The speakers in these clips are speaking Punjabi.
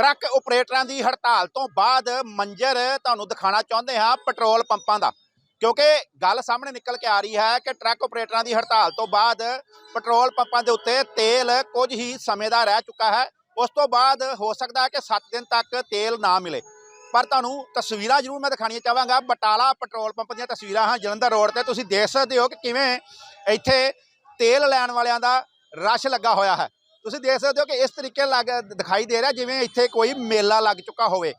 ਟਰੱਕ ਆਪਰੇਟਰਾਂ ਦੀ ਹੜਤਾਲ ਤੋਂ ਬਾਅਦ ਮੰਜ਼ਰ ਤੁਹਾਨੂੰ ਦਿਖਾਣਾ ਚਾਹੁੰਦੇ ਹਾਂ ਪੈਟਰੋਲ ਪੰਪਾਂ ਦਾ। ਕਿਉਂਕਿ ਗੱਲ ਸਾਹਮਣੇ ਨਿਕਲ ਕੇ ਆ ਰਹੀ ਹੈ ਕਿ ਟਰੱਕ ਆਪਰੇਟਰਾਂ ਦੀ ਹੜਤਾਲ ਤੋਂ ਬਾਅਦ ਪੈਟਰੋਲ ਪੰਪਾਂ ਦੇ ਉੱਤੇ ਤੇਲ ਕੁਝ ਹੀ ਸਮੇਂ ਦਾ ਰਹਿ ਚੁੱਕਾ ਹੈ। ਉਸ ਤੋਂ ਬਾਅਦ ਹੋ ਸਕਦਾ ਹੈ ਕਿ 7 ਦਿਨ ਤੱਕ ਤੇਲ ਨਾ ਮਿਲੇ। ਪਰ ਤੁਹਾਨੂੰ ਤਸਵੀਰਾਂ ਜ਼ਰੂਰ ਮੈਂ ਦਿਖਾਣੀਆਂ ਚਾਹਾਂਗਾ। ਬਟਾਲਾ ਪੈਟਰੋਲ ਪੰਪ ਦੀਆਂ ਤਸਵੀਰਾਂ ਹਾਂ ਜਲੰਧਰ ਰੋਡ ਤੇ। ਤੁਸੀਂ ਦੇਖ ਸਕਦੇ ਹੋ ਕਿ ਕਿਵੇਂ ਇੱਥੇ ਤੇਲ ਲੈਣ ਵਾਲਿਆਂ ਦਾ ਰਸ਼ ਲੱਗਾ ਹੋਇਆ ਹੈ। ਤੁਸੀਂ ਦੇਖ ਸਕਦੇ ਹੋ ਕਿ ਇਸ ਤਰੀਕੇ ਲੱਗ ਦਿਖਾਈ ਦੇ ਰਿਹਾ ਜਿਵੇਂ ਇੱਥੇ ਕੋਈ ਮੇਲਾ ਲੱਗ ਚੁੱਕਾ ਹੋਵੇ।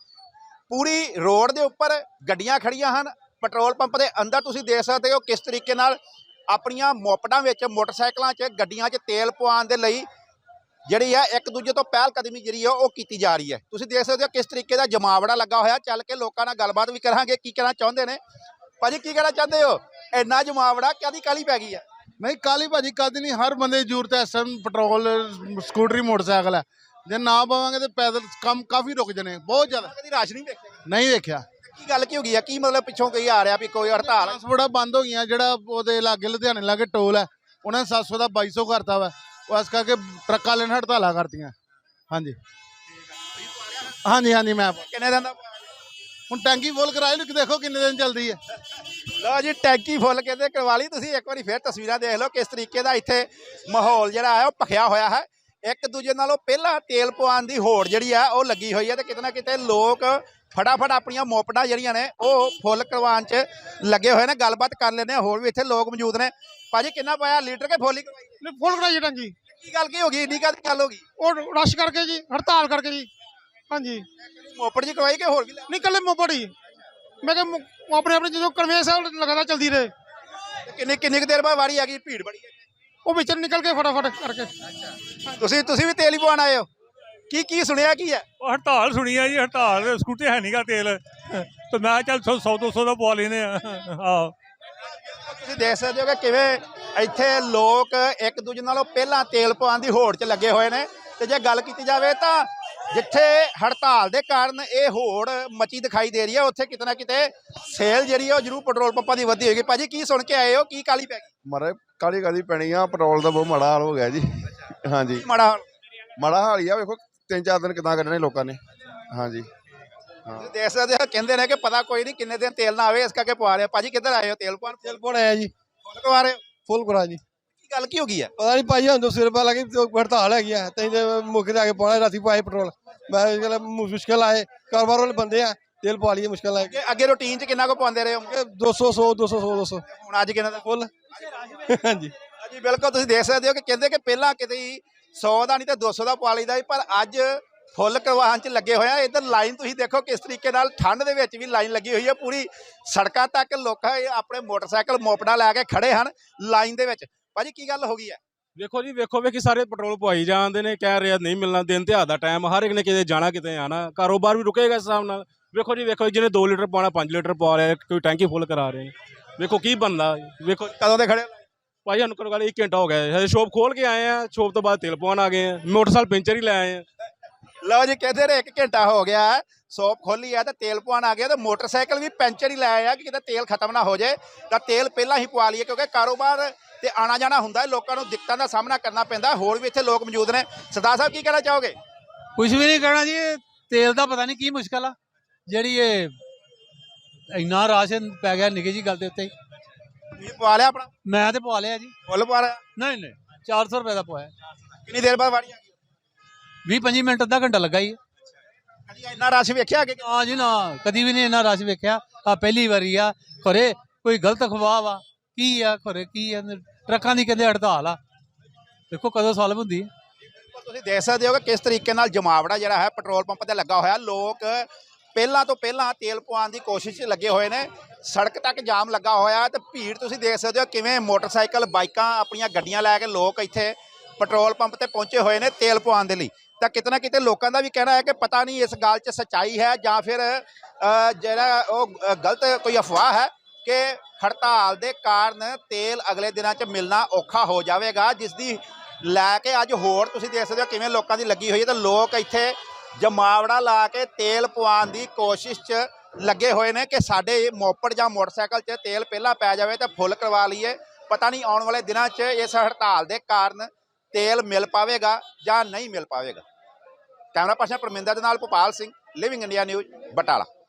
ਪੂਰੀ ਰੋਡ ਦੇ ਉੱਪਰ ਗੱਡੀਆਂ ਖੜੀਆਂ ਹਨ, ਪੈਟਰੋਲ ਪੰਪ ਦੇ ਅੰਦਰ ਤੁਸੀਂ ਦੇਖ ਸਕਦੇ ਹੋ ਕਿਸ ਤਰੀਕੇ ਨਾਲ ਆਪਣੀਆਂ ਮੋਪਟਾਂ ਵਿੱਚ ਮੋਟਰਸਾਈਕਲਾਂ 'ਚ ਗੱਡੀਆਂ 'ਚ ਤੇਲ ਪਵਾਉਣ ਦੇ ਲਈ ਜਿਹੜੀ ਹੈ ਇੱਕ ਦੂਜੇ ਤੋਂ ਪਹਿਲ ਕਦਮੀ ਜਿਹੜੀ ਹੈ ਉਹ ਕੀਤੀ ਜਾ ਰਹੀ ਹੈ। ਤੁਸੀਂ ਦੇਖ ਸਕਦੇ ਹੋ ਕਿਸ ਤਰੀਕੇ ਦਾ ਜਮਾਵੜਾ ਲੱਗਾ ਹੋਇਆ, ਚੱਲ ਕੇ ਲੋਕਾਂ ਨਾਲ ਗੱਲਬਾਤ ਵੀ ਕਰਾਂਗੇ, ਕੀ ਕਹਿਣਾ ਚਾਹੁੰਦੇ ਨੇ? ਭਾਜੀ, ਕੀ ਕਹਿਣਾ ਚਾਹੁੰਦੇ ਹੋ? ਇੰਨਾ ਜਮਾਵੜਾ ਕਾਦੀ ਕਾਲੀ ਪੈ ਗਈ ਹੈ ਨਹੀਂ ਕਾਲੀ ਭਾਜੀ ਕਦ ਨਹੀਂ ਹਰ ਬੰਦੇ ਦੀ ਜ਼ਰੂਰਤ ਹੈ ਐਸਐਮ ਪੈਟਰੋਲ ਸਕੂਟਰੀ ਮੋਟਰਸਾਈਕਲ ਹੈ। ਜੇ ਨਾ ਪਾਵਾਂਗੇ ਤੇ ਪੈਦਲ ਕੰਮ ਕਾਫੀ ਰੁਕ ਜਣੇ ਬਹੁਤ ਜ਼ਿਆਦਾ। ਕਦੀ ਰਾਸ਼ ਨਹੀਂ ਵੇਖਿਆ ਨਹੀਂ ਦੇਖਿਆ। ਕੀ ਗੱਲ ਕੀ ਹੋ ਗਈ ਹੈ ਕੀ ਮਤਲਬ ਪਿੱਛੋਂ ਕਈ ਆ ਰਿਹਾ ਵੀ ਕੋਈ ਹੜਤਾਲ? ਟਰਾਂਸਪੋਰਟਾਂ ਬੰਦ ਹੋ ਗਈਆਂ ਜਿਹੜਾ ਉਹਦੇ ਲਾਗੇ ਲੁਧਿਆਣੇ ਲਾਗੇ ਟੋਲ ਹੈ ਉਹਨਾਂ ਨੇ 700 ਦਾ 2200 ਕਰਤਾ ਵਾ। ਉਹ ਇਸ ਕਰਕੇ ਟਰੱਕਾਂ ਲੈਣ ਹੜਤਾਲਾਂ ਕਰਤੀਆਂ। ਹਾਂਜੀ। ਹਾਂਜੀ ਹਾਂਜੀ ਮੈਂ ਕਿੰਨੇ ਦਿਨ ਦਾ ਹੁਣ ਟੈਂਕੀ ਫੁੱਲ ਕਰਾਈ ਨੂੰ ਦੇਖੋ ਕਿੰਨੇ ਦਿਨ ਚੱਲਦੀ ਹੈ। ਲਓ ਜੀ ਟੈਂਕੀ ਫੁੱਲ ਕੇ ਤੇ ਕਰਵਾ ਲਈ ਤੁਸੀਂ। ਇੱਕ ਵਾਰੀ ਫੇਰ ਤਸਵੀਰਾਂ ਦੇਖ ਲਓ ਕਿਸ ਤਰੀਕੇ ਦਾ ਇੱਥੇ ਮਾਹੌਲ ਜਿਹੜਾ ਹੈ ਉਹ ਭਖਿਆ ਹੋਇਆ ਹੈ। ਇੱਕ ਦੂਜੇ ਨਾਲੋਂ ਪਹਿਲਾਂ ਤੇਲ ਪਵਾਉਣ ਦੀ ਹੋੜ ਜਿਹੜੀ ਆ ਉਹ ਲੱਗੀ ਹੋਈ ਹੈ ਤੇ ਕਿਤੇ ਨਾ ਕਿਤੇ ਲੋਕ ਫਟਾਫਟ ਆਪਣੀਆਂ ਮੋਪੜਾਂ ਜਿਹੜੀਆਂ ਨੇ ਉਹ ਫੁੱਲ ਕਰਵਾਉਣ 'ਚ ਲੱਗੇ ਹੋਏ ਨੇ। ਗੱਲਬਾਤ ਕਰ ਲੈਂਦੇ ਹੋਰ ਵੀ ਇੱਥੇ ਲੋਕ ਮੌਜੂਦ ਨੇ। ਭਾਜੀ ਕਿੰਨਾ ਪਾਇਆ? ਲੀਟਰ ਕੇ ਫੁੱਲ ਹੀ ਕਰਵਾਈ? ਨੇ ਫੁੱਲ ਕਰਾਈ ਟੰਗੀ ਕੀ ਗੱਲ ਕੀ ਹੋ ਗਈ? ਇੰਨੀ ਕਾਹਦੀ ਗੱਲ ਹੋ ਗਈ? ਉਹ ਰਸ਼ ਕਰਕੇ ਜੀ ਹੜਤਾਲ ਕਰਕੇ ਜੀ। ਹਾਂਜੀ। ਮੋਪੜ ਜੀ ਕਰਵਾਈ ਕਿ ਹੋਰ ਵੀ ਨਹੀਂ ਕੱਲੇ ਮੋਪੜੀ ਮੈਂ ਕਿ ਆਪਣੇ ਆਪਣੇ ਜਦੋਂ ਕਨਵੇਸ ਲਗਾਤਾਰ ਚੱਲਦੀ ਰਹੇ। ਤੇ ਕਿੰਨੀ ਕਿੰਨੀ ਕੁ ਦੇਰ ਬਾਅਦ ਵਾਰੀ ਆ ਗਈ ਭੀੜ ਬੜੀ ਹੈ ਉਹ ਵਿੱਚ ਨਿਕਲ ਕੇ ਫਟਾਫਟ ਕਰਕੇ। ਤੁਸੀਂ ਤੁਸੀਂ ਵੀ ਤੇਲ ਹੀ ਪਵਾਉਣ ਆਏ ਹੋ? ਕੀ ਕੀ ਸੁਣਿਆ ਕੀ ਹੈ? ਉਹ ਹੜਤਾਲ ਸੁਣੀ ਆ ਜੀ ਹੜਤਾਲ। ਸਕੂਟਰ ਹੈ ਨਹੀਂਗਾ ਤੇਲ। ਤੇ ਮੈਂ ਕਿਹਾ ਚੱਲ 100 200 ਦਾ ਪਵਾ ਲੈਨੇ ਆ। ਆਹੋ। ਤੁਸੀਂ ਦੇਖ ਸਕਦੇ ਹੋ ਕਿ ਕਿਵੇਂ ਇੱਥੇ ਲੋਕ ਇੱਕ ਦੂਜੇ ਨਾਲੋਂ ਪਹਿਲਾਂ ਤੇਲ ਪਵਾਉਣ ਦੀ ਹੋੜ 'ਚ ਲੱਗੇ ਹੋਏ ਨੇ। ਤੇ ਜੇ ਗੱਲ ਕੀਤੀ ਜਾਵੇ ਤਾਂ ਜਿੱਥੇ ਹੜਤਾਲ ਦੇ ਕਾਰਨ ਇਹ ਹੋੜ ਮਚੀ ਦਿਖਾਈ ਦੇ ਰਹੀ ਹੈ ਉੱਥੇ ਕਿਤੇ ਨਾ ਕਿਤੇ ਸੇਲ ਜਿਹੜੀ ਹੈ ਉਹ ਜ਼ਰੂਰ ਪੈਟਰੋਲ ਪੰਪਾਂ ਦੀ ਵਧੀ ਹੋਏਗੀ। ਭਾਜੀ ਕੀ ਸੁਣ ਕੇ ਆਏ ਹੋ? ਕੀ ਕਾਲੀ ਪੈ ਗਈ? ਮਾਰੇ ਕਾਲੀ ਕਾਲੀ ਪੈਣੀ ਆ ਪੈਟਰੋਲ ਦਾ ਬਹੁਤ ਮਾੜਾ ਹਾਲ ਹੋ ਗਿਆ ਜੀ। ਹਾਂਜੀ। ਮਾੜਾ ਹਾਲ? ਮਾੜਾ ਹਾਲ ਹੀ ਆ ਵੇਖੋ ਤਿੰਨ ਚਾਰ ਦਿਨ ਕਿਦਾਂ ਕੱਢਣੇ ਲੋਕਾਂ ਨੇ। ਹਾਂਜੀ। ਤੁਸੀਂ ਦੇਖ ਸਕਦੇ ਹੋ ਕਹਿੰਦੇ ਨੇ ਕਿ ਪਤਾ ਕੋਈ ਨਹੀਂ ਕਿੰਨੇ ਦਿਨ ਤੇਲ ਨਾ ਆਵੇ ਇਸ ਕਰਕੇ ਪਵਾ ਰਹੇ ਹੋ ਭਾਜੀ ਕਿੱਧਰ ਆਏ ਹੋ? ਤੇਲ ਪਵਾਉਣ? ਤੇਲ ਪਾਉਣ ਆਇਆ ਜੀ। ਫੁੱਲ ਕਰਵਾ ਰਹੇ ਹੋ? ਫੁੱਲ ਕਰਾ ਜੀ। ਕੀ ਗੱਲ ਕੀ ਹੋ ਗਈ ਹੈ? ਪਤਾ ਨਹੀਂ ਭਾਈ ਹੁਣ ਸਿਰ ਪਾ ਲੱਗੀ ਤੇ ਹੜਤਾਲ ਹੈਗੀ ਆ ਤੈਨੂੰ ਤੇ ਮੁੱਕ ਜਾ ਕੇ ਪਾਉਣਾ ਰਾਤੀ ਪਾਏ ਪੈਟਰੋਲ। ਮੈਂ ਕਹਿੰਦਾ ਮੁਸ਼ਕਲ ਆਏ ਕਾਰੋਬਾਰ ਵਾਲੇ ਬੰਦੇ ਆ ਤੇਲ ਪਾ ਲਈਏ ਮੁਸ਼ਕਲ ਆਏ ਕਿ ਅੱਗੇ ਰੂਟੀਨ 'ਚ ਕਿੰਨਾ ਕੁ ਪਾਉਂਦੇ ਰਹੇ ਹੋ? 200 100 200 100 200 ਹੁਣ ਅੱਜ ਕਿੰਨਾ ਦਾ? ਫੁੱਲ। ਹਾਂਜੀ। ਜੀ ਬਿਲਕੁਲ ਤੁਸੀਂ ਦੇਖ ਸਕਦੇ ਹੋ ਕਿ ਕਹਿੰਦੇ ਕਿ ਪਹਿਲਾਂ ਕਿਤੇ ਹੀ 100 ਦਾ ਨਹੀਂ ਤੇ 200 ਦਾ ਪਵਾ ਲਈਦਾ ਸੀ ਪਰ ਅੱਜ ਫੁੱਲ ਕਰਵਾਉਣ 'ਚ ਲੱਗੇ ਹੋਇਆ ਇਧਰ ਲਾਈਨ ਤੁਸੀਂ ਦੇਖੋ ਕਿਸ ਤਰੀਕੇ ਨਾਲ ਠੰਡ ਦੇ ਵਿੱਚ ਵੀ ਲਾਈਨ ਲੱਗੀ ਹੋਈ ਹੈ ਪੂਰੀ ਸੜਕਾਂ ਤੱਕ ਲੋਕ ਆਪਣੇ ਮੋਟਰਸਾਈਕਲ ਮੋਪੜਾ ਲੈ ਕੇ ਖੜੇ ਹਨ ਲਾਈਨ ਦੇ ਵਿੱਚ। ਭਾਜੀ ਕੀ ਗੱਲ ਹੋ ਗਈ ਹੈ? ਵੇਖੋ ਜੀ ਵੇਖੋ ਵੇਖੀ ਸਾਰੇ ਪੈਟਰੋਲ ਪਵਾਈ ਜਾਂਦੇ ਨੇ ਕਹਿ ਰਿਹਾ ਨਹੀਂ ਮਿਲਣਾ ਦਿਨ ਤਿਉਹਾਰ ਦਾ ਟਾਈਮ ਹਰ ਇੱਕ ਨੇ ਕਿਤੇ ਜਾਣਾ ਕਿਤੇ ਆਣਾ ਕਾਰੋਬਾਰ ਵੀ ਰੁਕੇਗਾ ਇਸ ਹਿਸਾਬ ਨਾਲ। ਵੇਖੋ ਜੀ ਵੇਖੋ ਜਿਹਨੇ 2 ਲੀਟਰ ਪਾਉਣਾ 5 ਲੀਟਰ ਪਵਾ ਰਿਹਾ ਕੋਈ ਟੈਂਕੀ ਫੁੱਲ ਕਰਾ ਰਹੇ ਨੇ ਵੇਖੋ ਕੀ ਬਣਦਾ ਵੇਖੋ ਕਦੋਂ ਦੇ ਖੜੇ? ਭਾਈ ਸਾਨੂੰ ਘੱਟੋ ਘੱਟ 1 ਘੰਟਾ ਹੋ ਗਿਆ ਹੈ ਸ਼ੋਪ ਖੋਲ ਕੇ ਆਏ ਆ ਸ਼ੋਪ ਤੋਂ ਬਾਅਦ ਤੇਲ ਪਵਾਉਣ ਆ ਗਏ ਆ। ਮੋਟਰਸਾਈਕਲ ਪੈਂਚਰ ਹੀ ਲੈ ਆਏ ਆ। ਲਓ ਜੀ ਕਹਿੰਦੇ ਨੇ 1 ਘੰਟਾ ਹੋ ਗਿਆ ਸ਼ੋਪ ਖੋਲੀ ਹੈ ਤੇ ਤੇਲ ਪਵਾਉਣ ਆ ਗਿਆ ਤੇ ਮੋਟਰਸਾਈਕਲ ਵੀ ਪੈਂਚਰ ਹੀ ਲੈ ਆਇਆ ਕਿ ਕਿਤੇ ਤੇਲ ਖਤਮ ਨਾ ਹੋ ਜਾਏ। ਤਾਂ ਤੇਲ ਪਹਿਲਾਂ ਹੀ ਪਵਾ ਲਈਏ ਕਿਉਂਕਿ ਕਾਰੋਬਾਰ ਤੇ ਆਣਾ ਜਾਣਾ ਹੁੰਦਾ ਹੈ ਲੋਕਾਂ ਨੂੰ ਦਿੱਕਤਾਂ ਦਾ ਸਾਹਮਣਾ ਕਰਨਾ ਪੈਂਦਾ। ਹੋਰ ਵੀ ਇੱਥੇ ਲੋਕ ਮੌਜੂਦ ਨੇ। ਸਰਦਾਰ ਸਾਹਿਬ ਕੀ ਕਹਿਣਾ ਚਾਹੋਗੇ? ਕੁਝ ਵੀ ਨਹੀਂ ਕਹਿਣਾ ਜੀ ਇਹ ਤੇਲ ਦਾ ਪਤਾ ਨਹੀਂ ਕੀ ਮੁਸ਼ਕਲ ਆ। ਜਿਹੜੀ ਇਹ ਇੰਨਾ ਰਾਸ਼ਨ ਪੈ ਗਿਆ ਨਿੱਕੀ ਜੀ ਗੱਲ ਦੇ ਉੱਤੇ ਹੀ। ਤੁਸੀਂ ਪਵਾ ਲਿਆ ਆਪਣਾ? ਮੈਂ ਤੇ ਪਵਾ ਲਿਆ ਜੀ। ਫੁੱਲ ਪਵਾ ਲਿਆ? ਨਹੀਂ ਨਹੀਂ 400 ਰੁਪਏ ਦਾ ਪਵਾਇਆ। ਕਿੰਨੀ ਦੇਰ ਬਾਅਦ ਵਾਰੀ ਆ ਗਈ? 20 25 ਮਿੰਟ ਅੱਧਾ ਘੰਟਾ ਲੱਗਾ ਹੀ ਕਦੀ ਇੰਨਾ ਰਸ਼ ਵੇਖਿਆ ਕਿ ਹਾਂ ਜੀ ਨਾ। ਕਦੀ ਵੀ ਨਹੀਂ ਇੰਨਾ ਰਸ਼ ਵੇਖਿਆ। ਆ ਪਹਿਲੀ ਵਾਰੀ ਆ। ਖਰੇ ਕੋਈ ਗਲਤ ਅਖਬਾਰ ਵਾ। ਕੀ ਆ? ਖਰੇ ਕੀ ਆ? ਟਰੱਕਾਂ ਦੀ ਕਹਿੰਦੇ ਹੜਤਾਲ ਆ। ਦੇਖੋ ਕਦੋਂ ਸੋਲਵ ਹੁੰਦੀ ਹੈ ਤੁਸੀਂ ਦੇਖ ਸਕਦੇ ਹੋ ਕਿ ਕਿਸ ਤਰੀਕੇ ਨਾਲ ਜਮਾਵੜਾ ਜਿਹੜਾ ਹੈ, ਪੈਟਰੋਲ ਪੰਪ ਤੇ ਲੱਗਾ ਹੋਇਆ। ਲੋਕ ਪਹਿਲਾਂ ਤੋਂ ਪਹਿਲਾਂ ਤੇਲ ਪਵਾਉਣ ਦੀ ਕੋਸ਼ਿਸ਼ 'ਚ ਲੱਗੇ ਹੋਏ ਨੇ। ਸੜਕ ਤੱਕ ਜਾਮ ਲੱਗਾ ਹੋਇਆ ਤੇ ਭੀੜ ਤੁਸੀਂ ਦੇਖ ਸਕਦੇ ਹੋ ਕਿਵੇਂ ਮੋਟਰਸਾਈਕਲ, ਬਾਈਕਾਂ ਆਪਣੀਆਂ ਗੱਡੀਆਂ ਲੈ ਕੇ ਲੋਕ ਇੱਥੇ ਪੈਟਰੋਲ ਪੰਪ ਤੇ ਪਹੁੰਚੇ ਹੋਏ ਨੇ ਤੇਲ ਪਵਾਉਣ ਦੇ ਲਈ। ਤਾਂ ਕਿਤੇ ਨਾ ਕਿਤੇ ਲੋਕਾਂ ਦਾ ਵੀ ਕਹਿਣਾ ਹੈ ਕਿ ਪਤਾ ਨਹੀਂ ਇਸ ਗੱਲ 'ਚ ਸੱਚਾਈ ਹੈ ਜਾਂ ਫਿਰ ਜਿਹੜਾ ਉਹ ਗਲਤ ਕੋਈ ਅਫਵਾਹ ਹੈ। ਕਿ ਹੜਤਾਲ ਦੇ ਕਾਰਨ ਤੇਲ ਅਗਲੇ ਦਿਨਾਂ 'ਚ ਮਿਲਣਾ ਔਖਾ ਹੋ ਜਾਵੇਗਾ ਜਿਸ ਦੀ ਲੈ ਕੇ ਅੱਜ ਹੋਰ ਤੁਸੀਂ ਦੇਖ ਸਕਦੇ ਹੋ ਕਿਵੇਂ ਲੋਕਾਂ ਦੀ ਲੱਗੀ ਹੋਈ ਹੈ। ਤਾਂ ਲੋਕ ਇੱਥੇ ਜਮਾਵੜਾ ਲਾ ਕੇ ਤੇਲ ਪਵਾਉਣ ਦੀ ਕੋਸ਼ਿਸ਼ 'ਚ ਲੱਗੇ ਹੋਏ ਨੇ ਕਿ ਸਾਡੇ ਮੋਪੜ ਜਾਂ ਮੋਟਰਸਾਈਕਲ 'ਚ ਤੇਲ ਪਹਿਲਾਂ ਪੈ ਜਾਵੇ ਤਾਂ ਫੁੱਲ ਕਰਵਾ ਲਈਏ। ਪਤਾ ਨਹੀਂ ਆਉਣ ਵਾਲੇ ਦਿਨਾਂ 'ਚ ਇਸ ਹੜਤਾਲ ਦੇ ਕਾਰਨ ਤੇਲ ਮਿਲ ਪਾਵੇਗਾ ਜਾਂ ਨਹੀਂ ਮਿਲ ਪਾਵੇਗਾ। ਕੈਮਰਾ ਪਰਸਨ ਪਰਮਿੰਦਰ ਦੇ ਨਾਲ Bhopal Singh living India news Batala.